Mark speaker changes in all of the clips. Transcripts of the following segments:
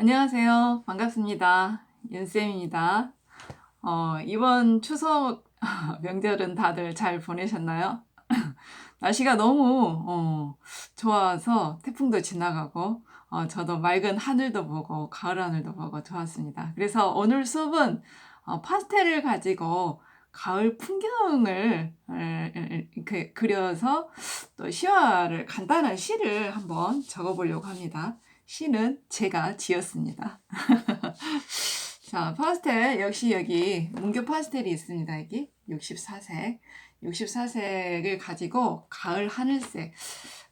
Speaker 1: 안녕하세요. 반갑습니다. 윤쌤입니다. 어, 이번 추석 명절은 다들 잘 보내셨나요? 날씨가 너무 어, 좋아서 태풍도 지나가고 어, 저도 맑은 하늘도 보고 가을 하늘도 보고 좋았습니다. 그래서 오늘 수업은 어, 파스텔을 가지고 가을 풍경을 그려서 또 시화를 간단한 시를 한번 적어보려고 합니다. 시는 제가 지었습니다. 자, 파스텔 역시 여기 문교 파스텔이 있습니다. 여기 64색. 64색을 가지고 가을 하늘색.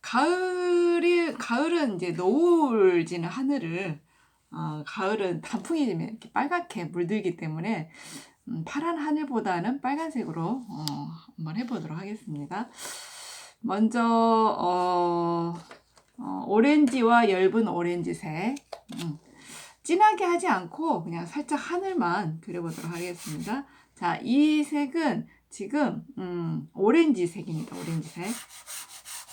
Speaker 1: 가을이 가을은 이제 노을 지는 하늘을 어, 가을은 단풍이 이렇게 빨갛게 물들기 때문에 음, 파란 하늘보다는 빨간색으로 어, 한번 해보도록 하겠습니다. 먼저 어, 어, 오렌지와 엷은 오렌지색 음, 진하게 하지 않고 그냥 살짝 하늘만 그려보도록 하겠습니다. 자, 이 색은 지금 음, 오렌지색입니다. 오렌지색.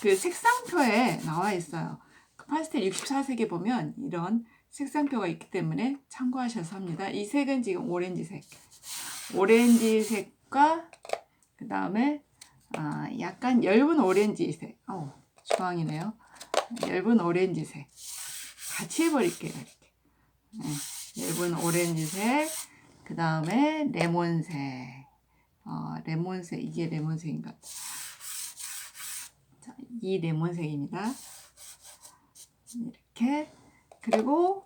Speaker 1: 그 색상표에 나와 있어요. 그 파스텔 64색에 보면 이런 색상표가 있기 때문에 참고하셔서 합니다. 이 색은 지금 오렌지색. 오렌지색과 그 다음에 아, 약간 엷은 오렌지색. 어, 주황이네요. 엷은 오렌지색. 같이 해버릴게요. 이렇게. 네, 엷은 오렌지색. 그 다음에 레몬색. 어, 레몬색. 이게 레몬색인가? 자, 이 레몬색입니다. 이렇게. 그리고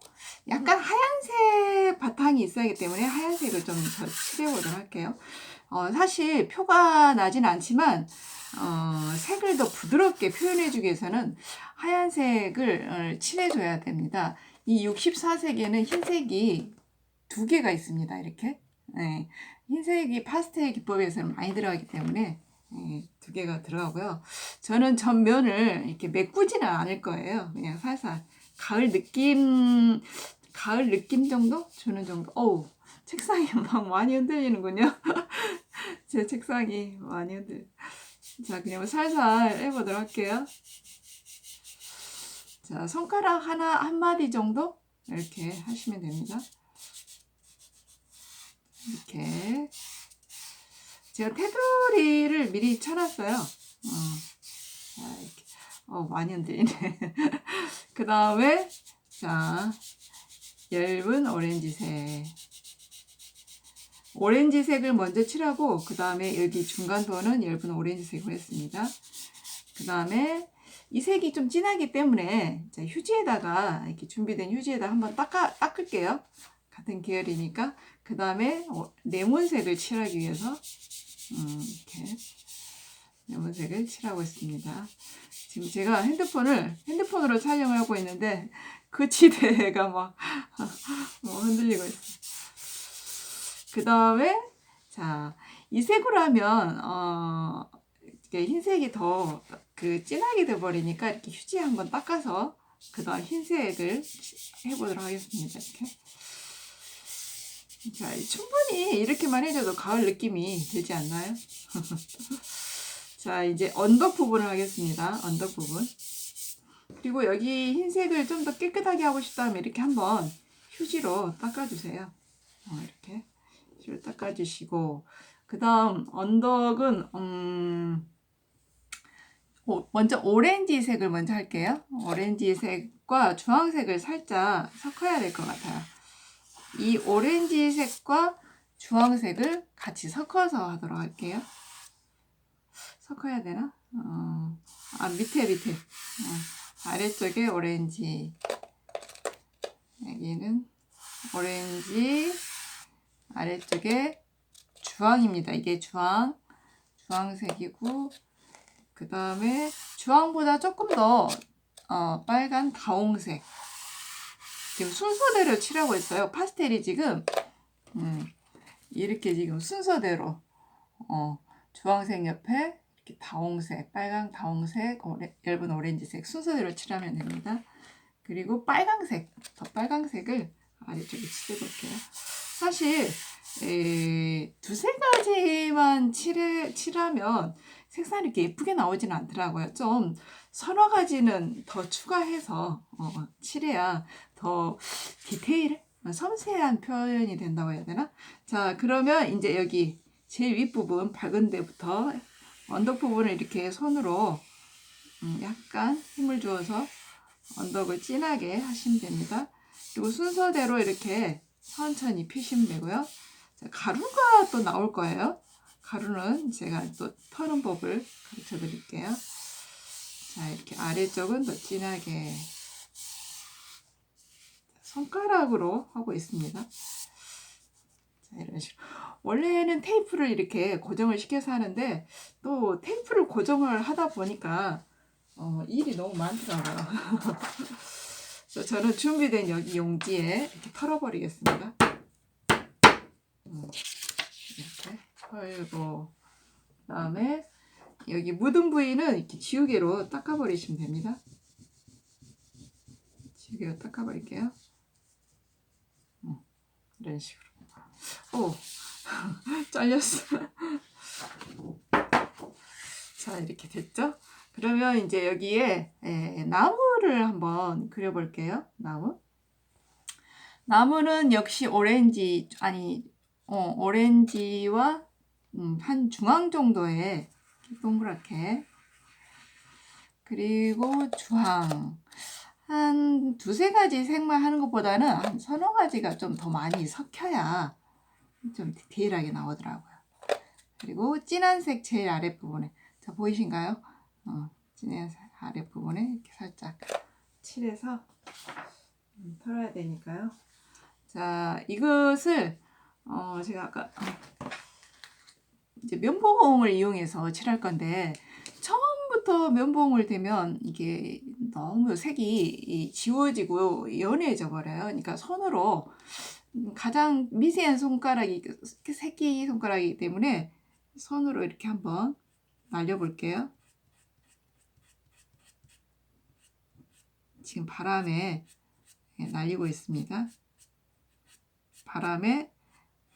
Speaker 1: 약간 하얀색 바탕이 있어야 하기 때문에 하얀색을 좀 더 칠해보도록 할게요. 어, 사실 표가 나진 않지만 어, 색을 더 부드럽게 표현해주기 위해서는 하얀색을 어, 칠해줘야 됩니다. 이 64색에는 흰색이 두 개가 있습니다. 이렇게 네. 흰색이 파스텔 기법에서는 많이 들어가기 때문에 네, 두 개가 들어가고요. 저는 전면을 이렇게 메꾸지는 않을 거예요. 그냥 살살 가을 느낌 가을 느낌 정도 주는 정도. 어우 책상이 막 많이 흔들리는군요. 제 책상이 많이 흔들. 자, 그냥 살살 해보도록 할게요. 자, 손가락 하나, 한 마디 정도? 이렇게 하시면 됩니다. 이렇게. 제가 테두리를 미리 쳐놨어요. 어. 자, 이렇게. 어, 많이 흔들리네. 그 다음에, 자, 얇은 오렌지색. 오렌지색을 먼저 칠하고 그 다음에 여기 중간 도는 얇은 오렌지색으로 했습니다. 그 다음에 이 색이 좀 진하기 때문에 자, 휴지에다가 이렇게 준비된 휴지에다 한번 닦아, 닦을게요. 같은 계열이니까 그 다음에 레몬색을 칠하기 위해서 음, 이렇게 레몬색을 칠하고 있습니다. 지금 제가 핸드폰을 핸드폰으로 촬영을 하고 있는데 그 지대가 막 뭐 흔들리고 있어요. 그 다음에 자 이 색으로 하면 어 흰색이 더 그 진하게 돼 버리니까 이렇게 휴지 한번 닦아서 그 다음 흰색을 해보도록 하겠습니다. 이렇게 자 충분히 이렇게만 해줘도 가을 느낌이 되지 않나요? 자 이제 언덕 부분을 하겠습니다. 언덕 부분 그리고 여기 흰색을 좀 더 깨끗하게 하고 싶다면 이렇게 한번 휴지로 닦아주세요. 어, 이렇게. 휴지로 닦아주시고 그 다음 언덕은 음, 먼저 오렌지색을 먼저 할게요. 오렌지색과 주황색을 살짝 섞어야 될 것 같아요. 이 오렌지색과 주황색을 같이 섞어서 하도록 할게요. 섞어야 되나? 어, 아 밑에 밑에 어, 아래쪽에 오렌지 여기는 오렌지 아래쪽에 주황입니다. 이게 주황, 주황색이고 그 다음에 주황보다 조금 더 어, 빨간 다홍색 지금 순서대로 칠하고 있어요. 파스텔이 지금 음, 이렇게 지금 순서대로 어, 주황색 옆에 이렇게 다홍색, 빨강 다홍색, 오레, 얇은 오렌지색 순서대로 칠하면 됩니다. 그리고 빨강색, 더 빨강색을 아래쪽에 칠해볼게요. 사실 에, 두세 가지만 칠해, 칠하면 색상이 이렇게 예쁘게 나오지는 않더라고요. 좀 서너 가지는 더 추가해서 어, 칠해야 더 디테일, 섬세한 표현이 된다고 해야 되나? 자, 그러면 이제 여기 제일 윗부분 밝은 데부터 언덕 부분을 이렇게 손으로 음, 약간 힘을 주어서 언덕을 진하게 하시면 됩니다. 그리고 순서대로 이렇게 천천히 피시면 되고요. 자, 가루가 또 나올 거예요. 가루는 제가 또 터는 법을 가르쳐 드릴게요. 자, 이렇게 아래쪽은 더 진하게 손가락으로 하고 있습니다. 자, 이런 식으로. 원래는 테이프를 이렇게 고정을 시켜서 하는데 또 테이프를 고정을 하다 보니까 어, 일이 너무 많더라고요. 그래서 저는 준비된 여기 용지에 이렇게 털어버리겠습니다. 음, 이렇게 털고 그다음에 여기 묻은 부위는 이렇게 지우개로 닦아버리시면 됩니다. 지우개로 닦아버릴게요. 음, 이런 식으로. 오, 잘렸어. 자, 이렇게 됐죠? 그러면 이제 여기에 에, 나무를 한번 그려볼게요. 나무. 나무는 역시 오렌지, 아니, 어, 오렌지와 음, 한 중앙 정도의 동그랗게. 그리고 주황. 한 두세 가지 색만 하는 것보다는 한 서너 가지가 좀 더 많이 섞여야 좀 디테일하게 나오더라고요. 그리고 진한 색 제일 아랫부분에. 자, 보이신가요? 어, 진한색 아랫부분에 이렇게 살짝 칠해서 음, 털어야 되니까요. 자, 이것을, 어, 제가 아까, 이제 면봉을 이용해서 칠할 건데 처음부터 면봉을 대면 이게 너무 색이 지워지고 연해져 버려요. 그러니까 손으로 가장 미세한 손가락이 새끼 손가락이기 때문에 손으로 이렇게 한번 날려볼게요. 지금 바람에 날리고 있습니다. 바람에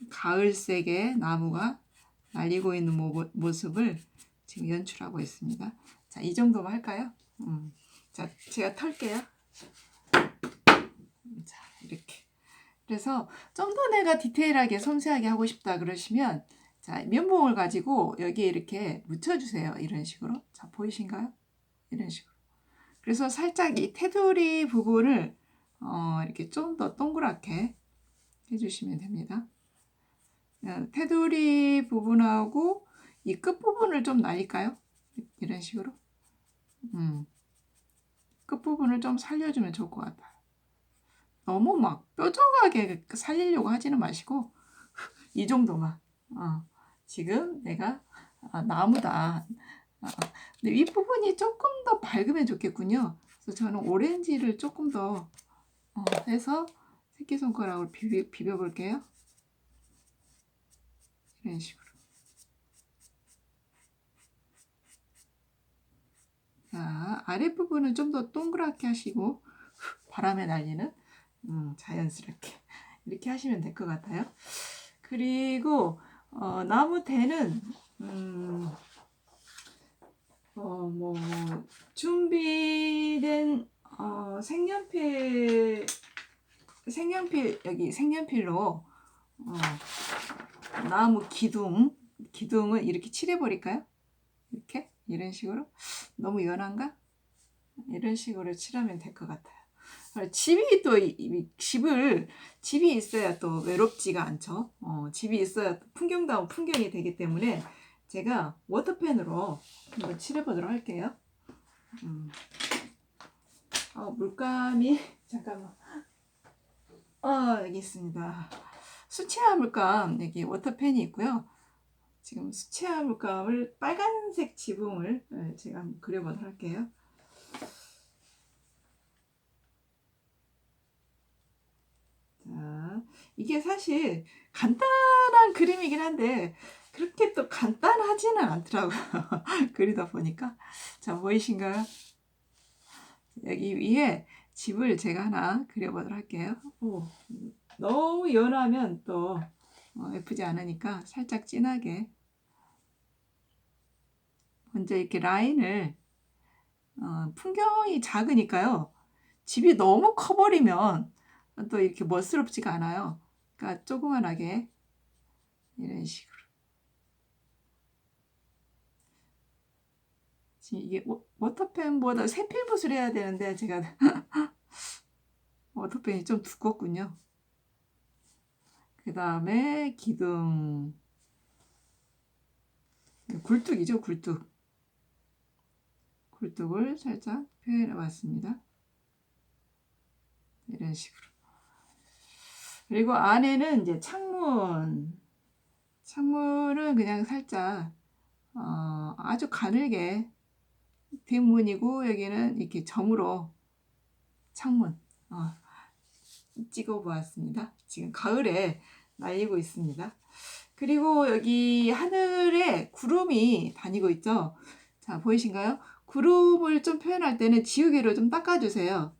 Speaker 1: 가을색의 나무가 날리고 있는 모, 모습을 지금 연출하고 있습니다. 자, 이 정도만 할까요? 음. 자, 제가 털게요. 자, 이렇게. 그래서 좀 더 내가 디테일하게 섬세하게 하고 싶다 그러시면 자, 면봉을 가지고 여기에 이렇게 묻혀주세요. 이런 식으로. 자, 보이신가요? 이런 식으로. 그래서 살짝 이 테두리 부분을 어, 이렇게 좀 더 동그랗게 해주시면 됩니다. 어, 테두리 부분하고 이 끝부분을 좀 날릴까요? 이런 식으로. 음. 끝부분을 좀 살려주면 좋을 것 같아요. 너무 막 뾰족하게 살리려고 하지는 마시고 이 정도만. 어. 지금 내가 아, 나무다. 아, 근데 윗부분이 조금 더 밝으면 좋겠군요. 그래서 저는 오렌지를 조금 더 어, 해서 새끼손가락으로 비벼, 비벼볼게요. 이런 식으로. 자, 아랫부분은 좀 더 동그랗게 하시고 바람에 날리는 음, 자연스럽게 이렇게 하시면 될 것 같아요. 그리고 어, 나무 대는 음, 어, 뭐 준비된 어, 색연필 색연필 여기 색연필로 어, 나무 기둥 기둥을 이렇게 칠해 버릴까요? 이렇게 이런 식으로 너무 연한가? 이런 식으로 칠하면 될 것 같아요. 집이 또 이- 이 집을 집이 있어야 또 외롭지가 않죠. 어, 집이 있어야 또 풍경다운 풍경이 되기 때문에 제가 워터펜으로 한번 칠해보도록 할게요. 음. 어, 물감이 잠깐만. 어, 여기 있습니다. 수채화 물감 여기 워터펜이 있고요. 지금 수채화 물감을 빨간색 지붕을 예, 제가 한번 그려보도록 할게요. 자, 이게 사실 간단한 그림이긴 한데 그렇게 또 간단하지는 않더라고요. 그리다 보니까. 자, 보이신가요? 여기 위에 집을 제가 하나 그려보도록 할게요. 오, 너무 연하면 또 어, 예쁘지 않으니까 살짝 진하게 먼저 이렇게 라인을 어, 풍경이 작으니까요. 집이 너무 커버리면 또 이렇게 멋스럽지가 않아요. 그러니까 조그만하게 이런 식으로. 이게 워- 워터펜보다 세필붓을 해야 되는데 제가 워터펜이 좀 두껍군요. 그 다음에 기둥. 굴뚝이죠, 굴뚝. 굴뚝을 살짝 표현해 봤습니다. 이런 식으로. 그리고 안에는 이제 창문. 창문은 그냥 살짝, 어, 아주 가늘게 뒷문이고 여기는 이렇게 점으로 창문 어, 찍어 보았습니다. 지금 가을에 날리고 있습니다. 그리고 여기 하늘에 구름이 다니고 있죠. 자, 보이신가요? 구름을 좀 표현할 때는 지우개로 좀 닦아주세요.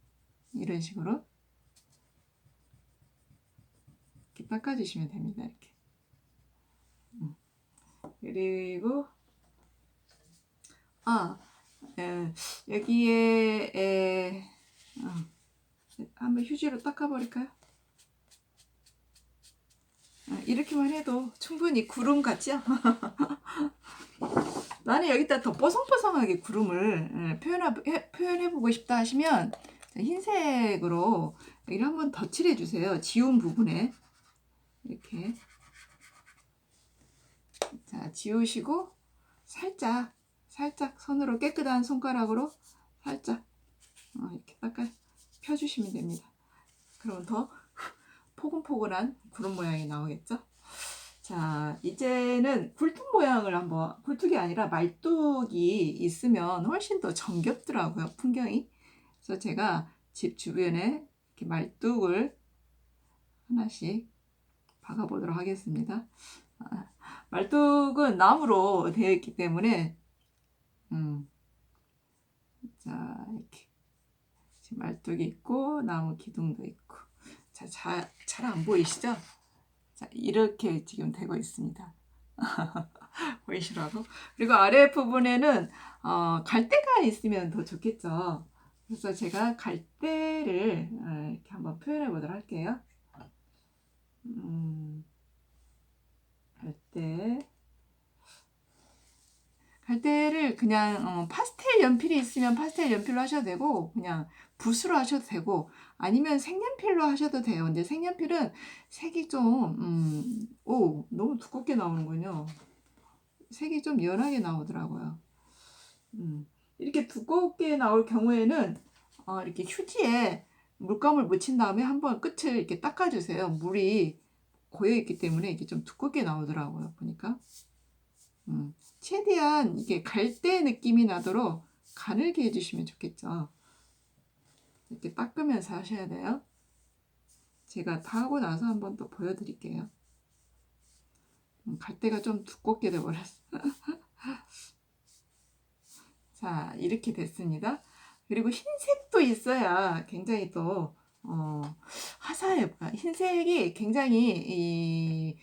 Speaker 1: 이런 식으로. 이렇게 닦아주시면 됩니다. 이렇게. 음. 그리고, 아, 예, 여기에, 에, 어, 한번 휴지로 닦아버릴까요? 아, 이렇게만 해도 충분히 구름 같죠? 나는 여기다 더 뽀송뽀송하게 구름을 예, 표현해, 표현해보고 싶다 하시면 흰색으로 여기를 한번 덧칠해 주세요. 지운 부분에 이렇게 자 지우시고 살짝 살짝 손으로 깨끗한 손가락으로 살짝 어, 이렇게 닦아 펴주시면 됩니다. 그러면 더 포근포근한 구름 모양이 나오겠죠? 자, 이제는 굴뚝 모양을 한번, 굴뚝이 아니라 말뚝이 있으면 훨씬 더 정겹더라고요, 풍경이. 그래서 제가 집 주변에 이렇게 말뚝을 하나씩 박아보도록 하겠습니다. 아, 말뚝은 나무로 되어 있기 때문에, 음, 자, 이렇게. 말뚝이 있고, 나무 기둥도 있고. 자, 잘 안 보이시죠? 자, 이렇게 지금 되고 있습니다. 보이시라고? 그리고 아래 부분에는 어, 갈대가 있으면 더 좋겠죠. 그래서 제가 갈대를 어, 이렇게 한번 표현해 보도록 할게요. 음, 갈대. 갈대를 그냥 어, 파스텔 연필이 있으면 파스텔 연필로 하셔도 되고 그냥 붓으로 하셔도 되고 아니면 색연필로 하셔도 돼요. 근데 색연필은 색이 좀 음, 오, 너무 두껍게 나오는군요. 색이 좀 연하게 나오더라고요. 음, 이렇게 두껍게 나올 경우에는 어, 이렇게 휴지에 물감을 묻힌 다음에 한번 끝을 이렇게 닦아주세요. 물이 고여 있기 때문에 이게 좀 두껍게 나오더라고요. 보니까. 음, 최대한 이게 갈대 느낌이 나도록 가늘게 해주시면 좋겠죠. 이렇게 닦으면서 하셔야 돼요. 제가 다 하고 나서 한번 또 보여드릴게요. 음, 갈대가 좀 두껍게 돼버렸어. 자, 이렇게 됐습니다. 그리고 흰색도 있어야 굉장히 또, 어, 화사해. 흰색이 굉장히, 이,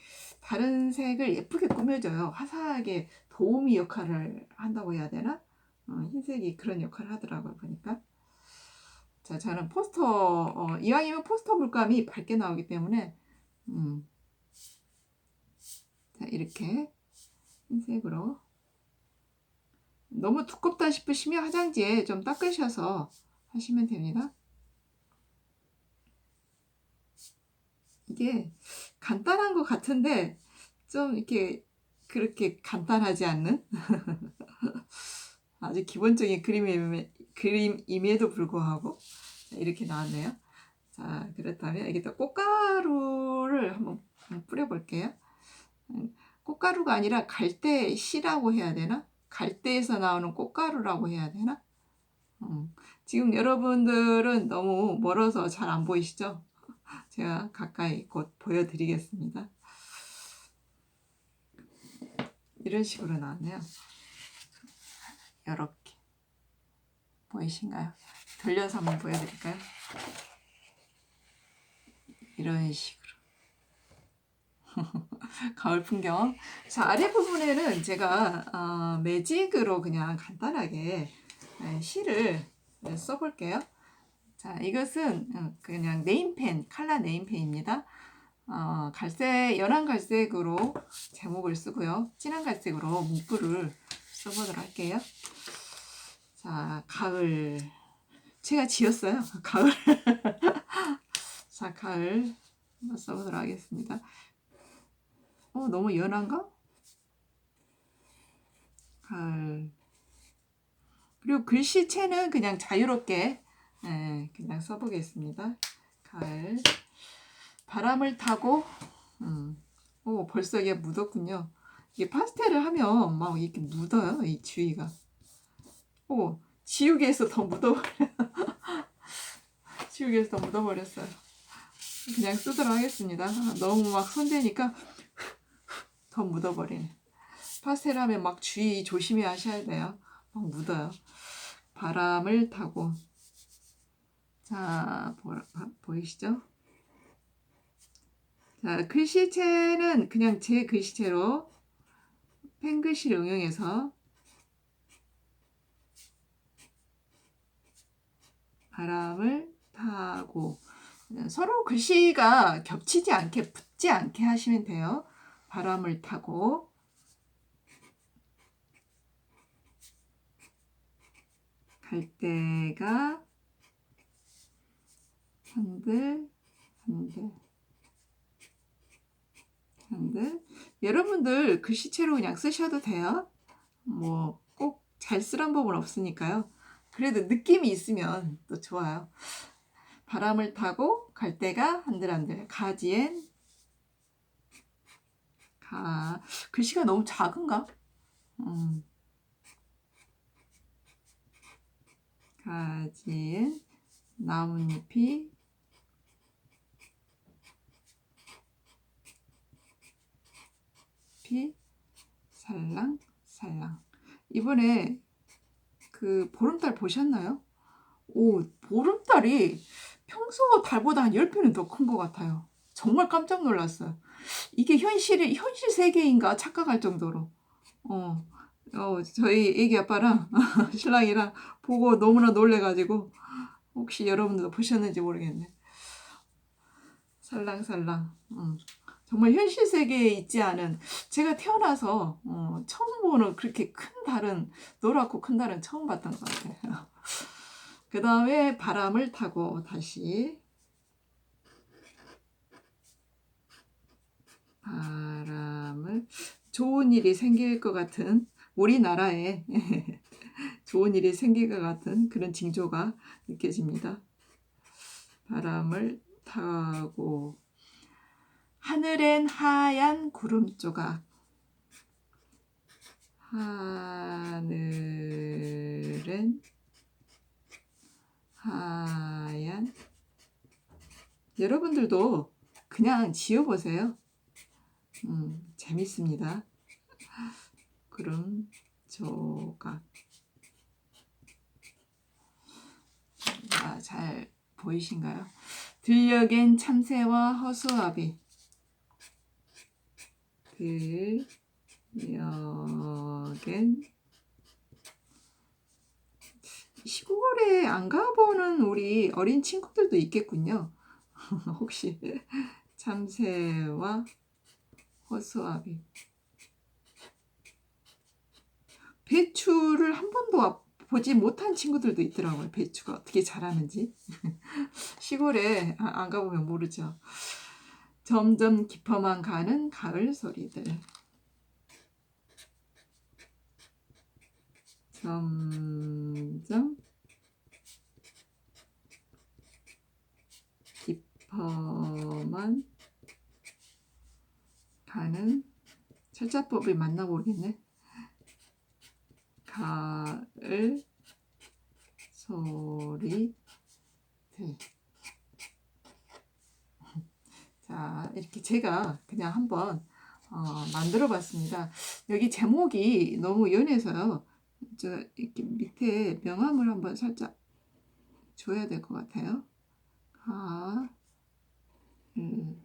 Speaker 1: 다른 색을 예쁘게 꾸며줘요. 화사하게 도우미 역할을 한다고 해야 되나? 어, 흰색이 그런 역할을 하더라고요. 보니까. 자, 저는 포스터, 어, 이왕이면 포스터 물감이 밝게 나오기 때문에, 음. 자, 이렇게 흰색으로. 너무 두껍다 싶으시면 화장지에 좀 닦으셔서 하시면 됩니다. 이게 간단한 것 같은데 좀 이렇게 그렇게 간단하지 않는 아주 기본적인 그림임, 그림임에도 불구하고 이렇게 나왔네요. 자 그렇다면 여기다 꽃가루를 한번 뿌려볼게요. 꽃가루가 아니라 갈대 씨라고 해야 되나? 갈대에서 나오는 꽃가루라고 해야 되나? 음, 지금 여러분들은 너무 멀어서 잘 안 보이시죠? 제가 가까이 곧 보여드리겠습니다. 이런 식으로 나왔네요. 이렇게 보이신가요? 돌려서 한번 보여드릴까요? 이런 식으로 가을 풍경. 자 아래 부분에는 제가 어, 매직으로 그냥 간단하게 네, 실을 써볼게요. 자, 이것은 어, 그냥 네임펜, 칼라 네임펜입니다. 어, 갈색, 연한 갈색으로 제목을 쓰고요. 진한 갈색으로 문구를 써보도록 할게요. 자, 가을. 제가 지었어요. 가을. 자, 가을. 한번 써보도록 하겠습니다. 어, 너무 연한가? 가을. 그리고 글씨체는 그냥 자유롭게 예, 그냥 써보겠습니다. 가을. 바람을 타고, 음, 오, 벌써 이게 묻었군요. 이게 파스텔을 하면 막 이렇게 묻어요, 이 주위가. 오, 지우개에서 더 묻어버려. 지우개에서 더 묻어버렸어요. 그냥 쓰도록 하겠습니다. 너무 막 손대니까 더 묻어버리네. 파스텔 하면 막 주의 조심히 하셔야 돼요. 막 묻어요. 바람을 타고. 자, 보, 보이시죠? 자, 글씨체는 그냥 제 글씨체로 펜글씨를 응용해서 바람을 타고 서로 글씨가 겹치지 않게 붙지 않게 하시면 돼요. 바람을 타고 갈대가 한들 한들 한들 여러분들 글씨체로 그냥 쓰셔도 돼요. 뭐 꼭 잘 쓰란 법은 없으니까요. 그래도 느낌이 있으면 또 좋아요. 바람을 타고 갈대가 한들한들 가지엔 가 글씨가 너무 작은가? 음. 가지엔 나뭇잎이 피 살랑 살랑 이번에 그 보름달 보셨나요? 오 보름달이 평소 달보다 한 10배는 더 큰 것 같아요. 정말 깜짝 놀랐어요. 이게 현실이 현실 세계인가 착각할 정도로. 어, 어 저희 애기 아빠랑 신랑이랑 보고 너무나 놀래가지고 혹시 여러분들도 보셨는지 모르겠네. 살랑살랑. 음. 정말 현실 세계에 있지 않은 제가 태어나서 어, 처음 보는 그렇게 큰 달은 노랗고 큰 달은 처음 봤던 것 같아요. 그 다음에 바람을 타고 다시 바람을 좋은 일이 생길 것 같은 우리나라에 좋은 일이 생길 것 같은 그런 징조가 느껴집니다. 바람을 타고 하늘엔 하얀 구름 조각 하늘엔 하얀 여러분들도 그냥 지어보세요. 음, 재밌습니다. 구름 조각 아, 잘 보이신가요? 들녘엔 참새와 허수아비 들녘엔 시골에 안 가보는 우리 어린 친구들도 있겠군요. 혹시 참새와 허수아비 배추를 한 번도 보지 못한 친구들도 있더라고요. 배추가 어떻게 자라는지 시골에 아, 안 가보면 모르죠. 점점 깊어만 가는 가을 소리들. 점점 깊어만 가는 철자법이 맞나 모르겠네. 가을 소리들. 자, 이렇게 제가 그냥 한번 어, 만들어 봤습니다. 여기 제목이 너무 연해서요. 저 이렇게 밑에 명암을 한번 살짝 줘야 될 것 같아요. 가, 음.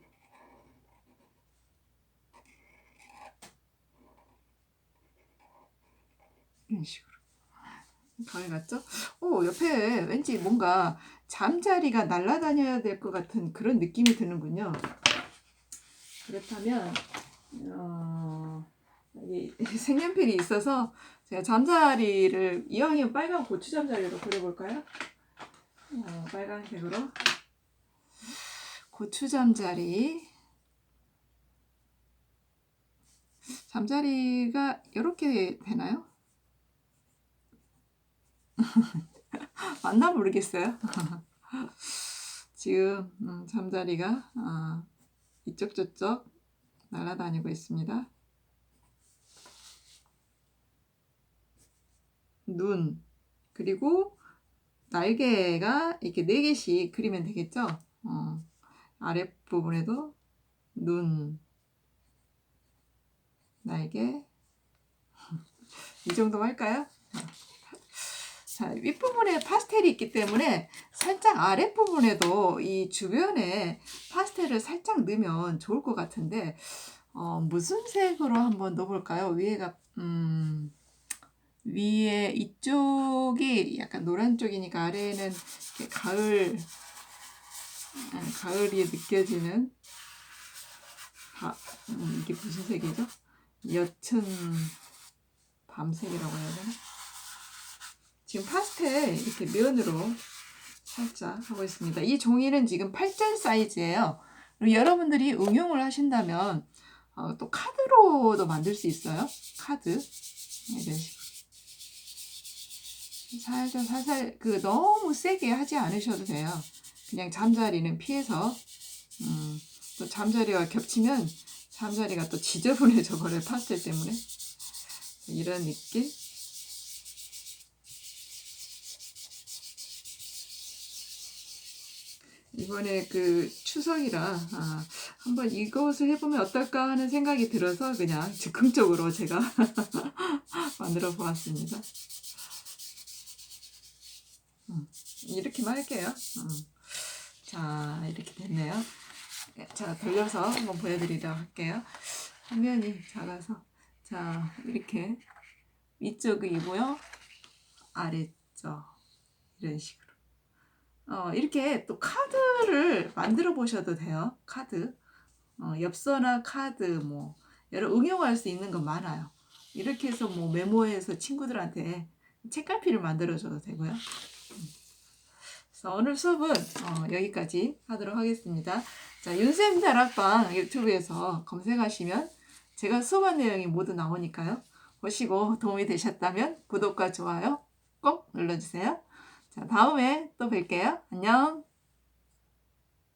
Speaker 1: 이런 식으로. 가을 같죠? 오, 옆에 왠지 뭔가 잠자리가 날아다녀야 될 것 같은 그런 느낌이 드는군요. 그렇다면, 어, 색연필이 있어서 제가 잠자리를 이왕이면 빨간 고추 잠자리로 그려볼까요? 어, 빨간색으로. 고추 잠자리. 잠자리가 이렇게 되나요? 맞나 모르겠어요. 지금 음, 잠자리가 아, 이쪽 저쪽 날아다니고 있습니다. 눈 그리고 날개가 이렇게 네 개씩 그리면 되겠죠? 어, 아랫 부분에도 눈 날개 이 정도 할까요? 자, 윗부분에 파스텔이 있기 때문에 살짝 아랫부분에도 이 주변에 파스텔을 살짝 넣으면 좋을 것 같은데, 어, 무슨 색으로 한번 넣어볼까요? 위에가, 음, 위에 이쪽이 약간 노란 쪽이니까 아래에는 가을, 아, 가을이 느껴지는, 바, 음, 이게 무슨 색이죠? 옅은 밤색이라고 해야 되나? 지금 파스텔 이렇게 면으로 살짝 하고 있습니다. 이 종이는 지금 8점 사이즈예요. 그리고 여러분들이 응용을 하신다면 어, 또 카드로도 만들 수 있어요. 카드 이런 식으로 살살 살살 그 너무 세게 하지 않으셔도 돼요. 그냥 잠자리는 피해서 음, 또 잠자리와 겹치면 잠자리가 또 지저분해져 버려요. 파스텔 때문에 이런 느낌. 이번에 그 추석이라 아, 한번 이것을 해보면 어떨까 하는 생각이 들어서 그냥 즉흥적으로 제가 만들어 보았습니다. 음, 이렇게만 할게요. 음. 자 이렇게 됐네요. 자 돌려서 한번 보여드리도록 할게요. 화면이 작아서 자 이렇게 위쪽이고요 아래쪽 이런 식으로. 어, 이렇게 또 카드를 만들어 보셔도 돼요. 카드. 어, 엽서나 카드, 뭐, 여러 응용할 수 있는 거 많아요. 이렇게 해서 뭐 메모해서 친구들한테 책갈피를 만들어 줘도 되고요. 음. 그래서 오늘 수업은 어, 여기까지 하도록 하겠습니다. 자, 윤쌤 다락방 유튜브에서 검색하시면 제가 수업한 내용이 모두 나오니까요. 보시고 도움이 되셨다면 구독과 좋아요 꼭 눌러주세요. 자, 다음에 또 뵐게요. 안녕.